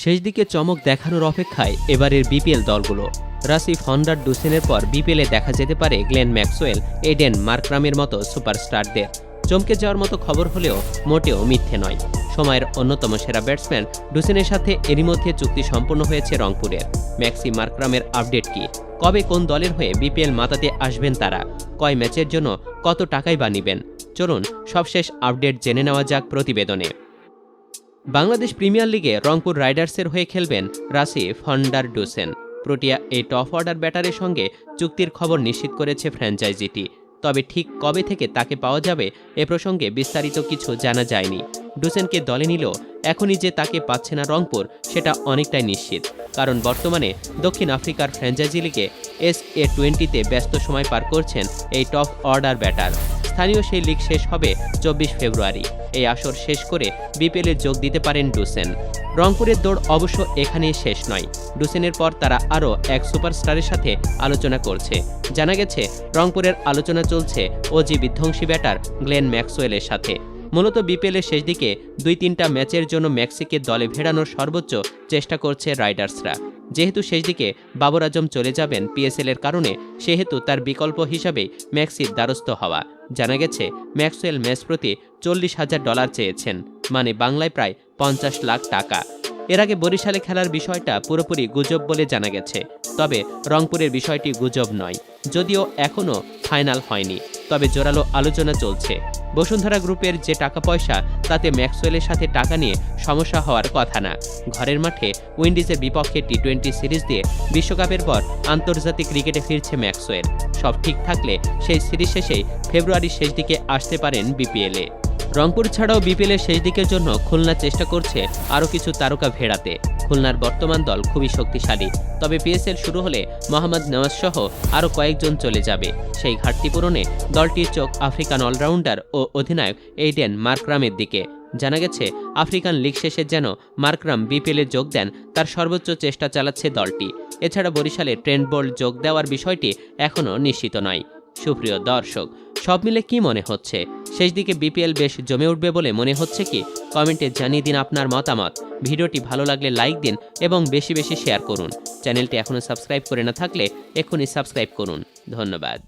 শেষ দিকে চমক দেখানোর অপেক্ষায় এবারের বিপিএল দলগুলো। রাসিফ হন্ডার ডুসেনের পর বিপিএলে দেখা যেতে পারে গ্লেন ম্যাক্সওয়েল, এডেন মার্করামের মতো সুপারস্টারদের। চমকে যাওয়ার মতো খবর হলেও মোটেও মিথ্যে নয়। সময়ের অন্যতম সেরা ব্যাটসম্যান ডুসেনের সাথে এরই মধ্যে চুক্তি সম্পন্ন হয়েছে রংপুরের। ম্যাক্সি মার্করামের আপডেট কি? কবে কোন দলের হয়ে বিপিএল মাতাতে আসবেন তারা? কয় ম্যাচের জন্য কত টাকাই বা নিবেন? চলুন সবশেষ আপডেট জেনে নেওয়া যাক প্রতিবেদনে। বাংলাদেশ প্রিমিয়ার লিগে রংপুর রাইডার্সের হয়ে খেলবেন Rassie van der Dussen Protea এই টপ অর্ডার ব্যাটারের সঙ্গে চুক্তির খবর নিশ্চিত করেছে ফ্র্যাঞ্চাইজিটি। তবে ঠিক কবে থেকে তাকে পাওয়া যাবে এ প্রসঙ্গে বিস্তারিত কিছু জানা যায়নি। ডুসেনকে দলে নিলেও এখনই যে তাকে পাচ্ছে না রংপুর, সেটা অনেকটাই নিশ্চিত। কারণ বর্তমানে দক্ষিণ আফ্রিকার ফ্র্যাঞ্চাইজি লিগে এস এ টোয়েন্টিতে ব্যস্ত সময় পার করছেন এই টপ অর্ডার ব্যাটার। স্থানীয় সেই লিগ শেষ হবে চব্বিশ ফেব্রুয়ারি। এই আসর শেষ করে বিপিএলে যোগ দিতে পারেন ডুসেন। রংপুরের দৌড় অবশ্য এখানেই শেষ নয়। ডুসেনের পর তারা আরও এক সুপারস্টারের সাথে আলোচনা করছে। জানা গেছে, রংপুরের আলোচনা চলছে ওজি বিধ্বংসী ব্যাটার গ্লেন ম্যাক্সওয়েলের সাথে। মূলত বিপিএলের শেষ দিকে দুই তিনটা ম্যাচের জন্য ম্যাক্সিকে দলে ভেড়ানোর সর্বোচ্চ চেষ্টা করছে রাইডার্সরা। যেহেতু শেষ দিকে বাবর আজম চলে যাবেন পিএসএল এর কারণে, সেহেতু তার বিকল্প হিসাবেই ম্যাক্সির দ্বারস্থ হওয়া। জানা গেছে, ম্যাক্সওয়েল ম্যাচ প্রতি চল্লিশ হাজার ডলার চেয়েছেন মানে বাংলায় প্রায় পঞ্চাশ লাখ টাকা। এর আগে বরিশালে খেলার বিষয়টা পুরোপুরি গুজব বলে জানা গেছে, তবে রংপুরের বিষয়টি গুজব নয়, যদিও এখনও ফাইনাল হয়নি, তবে জোরালো আলোচনা চলছে। বসুন্ধরা গ্রুপের যে টাকা পয়সা, তাতে ম্যাক্সওয়েলের সাথে টাকা নিয়ে সমস্যা হওয়ার কথা না। ঘরের মাঠে উইন্ডিজের বিপক্ষে টি টোয়েন্টি সিরিজ দিয়ে বিশ্বকাপের পর আন্তর্জাতিক ক্রিকেটে ফিরছে ম্যাক্সওয়েল। সব ঠিক থাকলে সেই সিরিজ শেষেই ফেব্রুয়ারির শেষ দিকে আসতে পারেন বিপিএলে। রংপুর ছাড়াও বিপিএলের শেষ দিকের জন্য খুলনা চেষ্টা করছে আরও কিছু তারকা ভেড়াতে। খুলনার বর্তমান দল খুবই শক্তিশালী। তবে পিএসএল শুরু হলে মোহাম্মদ নওয়াজ সহ আরও কয়েকজন চলে যাবে। সেই ঘাটতি পূরণে দলটির চোখ আফ্রিকান অলরাউন্ডার ও অধিনায়ক এইডেন মার্করামের দিকে। জানা গেছে, আফ্রিকান লিগ শেষে যেন মার্করাম বিপিএলে যোগ দেন, তার সর্বোচ্চ চেষ্টা চালাচ্ছে দলটি। এছাড়া বরিশালে ট্রেন্ড বোল্ট যোগ দেওয়ার বিষয়টি এখনও নিশ্চিত নয়। সুপ্রিয় দর্শক সব মিলে কি মনে হচ্ছে? শেষ দিকে বিপিএল বেশ জমে উঠবে বলে মনে হচ্ছে কি? কমেন্টে জানিয়ে দিন আপনার মতামত। ভিডিওটি ভালো লাগলে লাইক দিন এবং বেশি বেশি শেয়ার করুন। চ্যানেলটি এখনও সাবস্ক্রাইব করে না থাকলে এক্ষুনি সাবস্ক্রাইব করুন। ধন্যবাদ।